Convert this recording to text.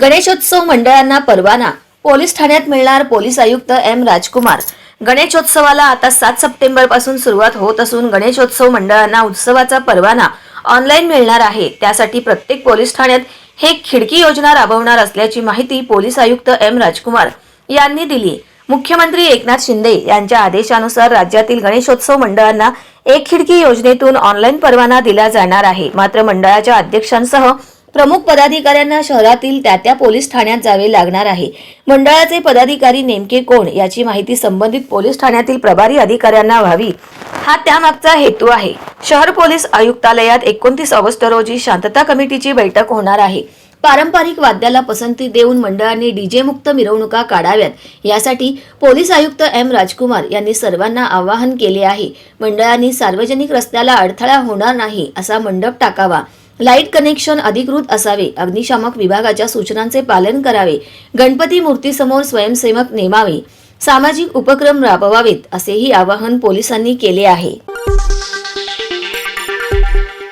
गणेशोत्सव मंडळांना परवाना. पोलीस ठाण्यात मिळणार पोलीस आयुक्त एम राजकुमार. गणेशोत्सवाला आता सात सप्टेंबरपासून सुरुवात होत असून गणेशोत्सव मंडळांना उत्सवाचा परवाना ऑनलाईन मिळणार आहे. त्यासाठी प्रत्येक पोलीस ठाण्यात हे खिडकी योजना राबवणार असल्याची माहिती पोलीस आयुक्त एम राजकुमार यांनी दिली. मुख्यमंत्री एकनाथ शिंदे यांच्या आदेशानुसार राज्यातील गणेशोत्सव मंडळांना एक खिडकी योजनेतून ऑनलाईन परवाना दिला जाणार आहे. मात्र मंडळाच्या अध्यक्षांसह प्रमुख पदाधिकाऱ्यांना शहरातील त्या त्या पोलीस ठाण्यात जावे लागणार आहे. मंडळाचे पदाधिकारी नेमके कोण याची माहिती संबंधित पोलीस ठाण्यातील प्रभारी अधिकाऱ्यांना व्हावी. हा त्यामागचा हेतू आहे. शहर पोलीस आयुक्तालयात एकोणतीस ऑगस्ट रोजी शांतता कमिटीची बैठक होणार आहे. पारंपरिक वाद्याला पसंती देऊन मंडळांनी डीजे मुक्त मिरवणुका काढाव्यात. यासाठी पोलीस आयुक्त एम. राजकुमार यांनी सर्वांना आवाहन केले आहे. मंडळांनी सार्वजनिक रस्त्याला अडथळा होणार नाही असा मंडप टाकावा. लाइट कनेक्शन अधिकृत असावे. अग्निशामक विभागाच्या सूचनांचे पालन करावे. गणपती मूर्तीसमोर स्वयंसेवक नेमावे. सामाजिक उपक्रम राबवावेत असेही आवाहन पोलिसांनी केले आहे.